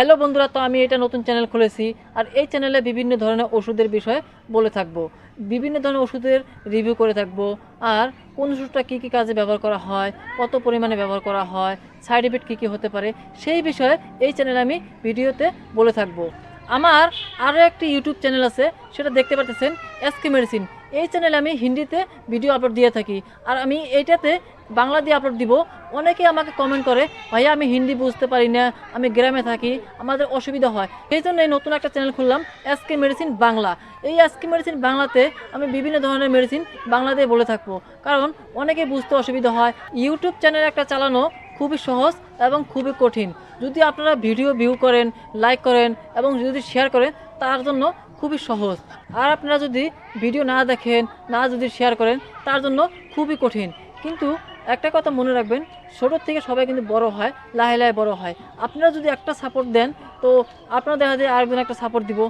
Hello বন্ধুরা, তো আমি এটা নতুন চ্যানেল খুলেছি আর এই চ্যানেলে বিভিন্ন ধরনের ওষুধের বিষয়ে বলে থাকব। বিভিন্ন ধরনের ওষুধের রিভিউ করে থাকব আর কোন ওষুধটা কী কী কাজে ব্যবহার করা হয়, কত পরিমাণে ব্যবহার করা হয়, সাইড এফেক্ট কী কী হতে পারে, সেই বিষয়ে এই চ্যানেলে আমি ভিডিওতে বলে থাকব। আমার আরও একটি ইউটিউব চ্যানেল আছে, সেটা দেখতে পাচ্ছেন এসকে মেডিসিন। এই চ্যানেলে আমি হিন্দিতে ভিডিও আপলোড দিয়ে থাকি। আর আমি এইটাতে বাংলা দিয়ে আপলোড দিব। অনেকেই আমাকে কমেন্ট করে, ভাইয়া, আমি হিন্দি বুঝতে পারি না, আমি গ্রামে থাকি, আমাদের অসুবিধা হয়। সেই জন্য এই নতুন একটা চ্যানেল খুললাম এসকে মেডিসিন বাংলা এই এসকে মেডিসিন বাংলাতে আমি বিভিন্ন ধরনের মেডিসিন বাংলা দিয়ে বলে থাকব। কারণ অনেকেই বুঝতে অসুবিধা হয়। ইউটিউব চ্যানেল একটা চালানো খুবই সহজ এবং খুবই কঠিন। যদি আপনারা ভিডিও ভিউ করেন লাইক করেন এবং যদি শেয়ার করেন, তার জন্য খুবই সহজ। আর আপনারা যদি ভিডিও না দেখেন, না যদি শেয়ার করেন, তার জন্য খুবই কঠিন। কিন্তু একটা কথা মনে রাখবেন ছোটোর থেকে সবাই কিন্তু বড় হয়, লাহে লাহে বড় হয়। আপনারা যদি একটা সাপোর্ট দেন, তো আপনারা দেখা যায় আরেকজন একটা সাপোর্ট দিব।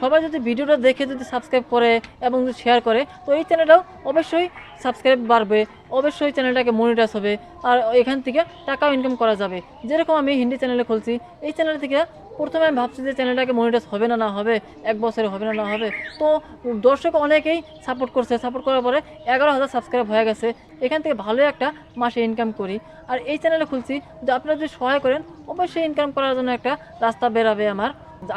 সবাই যদি ভিডিওটা দেখে যদি সাবস্ক্রাইব করে এবং যদি শেয়ার করে, তো এই চ্যানেলটাও অবশ্যই সাবস্ক্রাইব বাড়বে, অবশ্যই চ্যানেলটাকে মনিটাইজ হবে, আর এখান থেকে টাকাও ইনকাম করা যাবে। যেরকম আমি হিন্দি চ্যানেলে খুলছি, এই চ্যানেল থেকে প্রথমে আমি ভাবছি যে চ্যানেলটাকে মনিটাইজ হবে না না হবে, এক বছরে হবে না না হবে। তো দর্শক অনেকেই সাপোর্ট করছে সাপোর্ট করার পরে এগারো হাজার সাবস্ক্রাইব হয়ে গেছে। এখান থেকে ভালো একটা মাসে ইনকাম করি। আর এই চ্যানেলে খুলছি যদি আপনারা যদি সহায় করেন, অবশ্যই ইনকাম করার জন্য একটা রাস্তা বেরাবে আমার।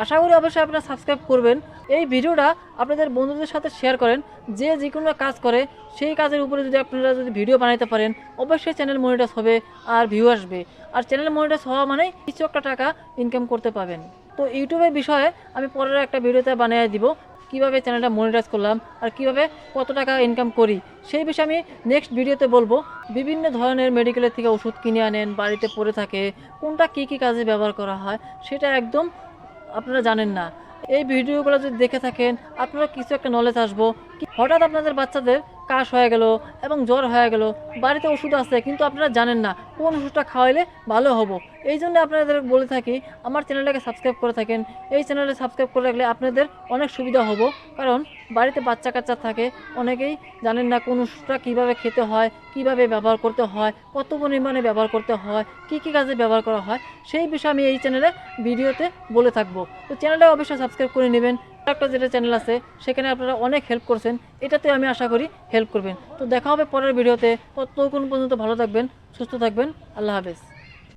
আশা করি অবশ্যই আপনারা সাবস্ক্রাইব করবেন। এই ভিডিওটা আপনাদের বন্ধুদের সাথে শেয়ার করেন। যে যে কোনো কাজ করে, সেই কাজের উপরে যদি আপনারা যদি ভিডিও বানাইতে পারেন, অবশ্যই চ্যানেল মনিটাইজ হবে আর ভিউ আসবে। আর চ্যানেল মনিটাইজ হওয়া মানে কিছু একটা টাকা ইনকাম করতে পাবেন। তো ইউটিউবের বিষয়ে আমি পরের একটা ভিডিওতে বানিয়ে দিব, কীভাবে চ্যানেলটা মনিটাইজ করলাম আর কীভাবে কত টাকা ইনকাম করি। সেই বিষয়ে আমি নেক্সট ভিডিওতে বলব। বিভিন্ন ধরনের মেডিকেলের থেকে ওষুধ কিনে আনেন, বাড়িতে পড়ে থাকে, কোনটা কী কী কাজে ব্যবহার করা হয়, সেটা একদম আপনারা জানেন না। এই ভিডিওগুলো যদি দেখে থাকেন, আপনারা কিছু একটা নলেজ আসব। হঠাৎ আপনাদের বাচ্চাদের কাশ হয়ে গেল এবং জ্বর হয়ে গেল। বাড়িতে ওষুধ আছে, কিন্তু আপনারা জানেন না কোন ওষুধটা খাওয়াইলে ভালো হব। এই জন্য আপনাদের বলে থাকি, আমার চ্যানেলটাকে সাবস্ক্রাইব করে থাকেন। এই চ্যানেলে সাবস্ক্রাইব করে রাখলে আপনাদের অনেক সুবিধা হব। কারণ বাড়িতে বাচ্চা কাচ্চা থাকে, অনেকেই জানেন না কোন ওষুধটা কীভাবে খেতে হয়, কীভাবে ব্যবহার করতে হয়, কত পরিমাণে ব্যবহার করতে হয়, কী কী কাজে ব্যবহার করা হয়, সেই বিষয়ে আমি এই চ্যানেলে ভিডিওতে বলে থাকব। তো চ্যানেলটা অবশ্যই সাবস্ক্রাইব করে নেবেন। একটা যেটা চ্যানেল আছে, সেখানে আপনারা অনেক হেল্প করছেন, এটাতে আমি আশা করি হেল্প করবেন। তো দেখা হবে পরের ভিডিওতে, ততক্ষণ পর্যন্ত ভালো থাকবেন, সুস্থ থাকবেন, আল্লাহ হাফেজ।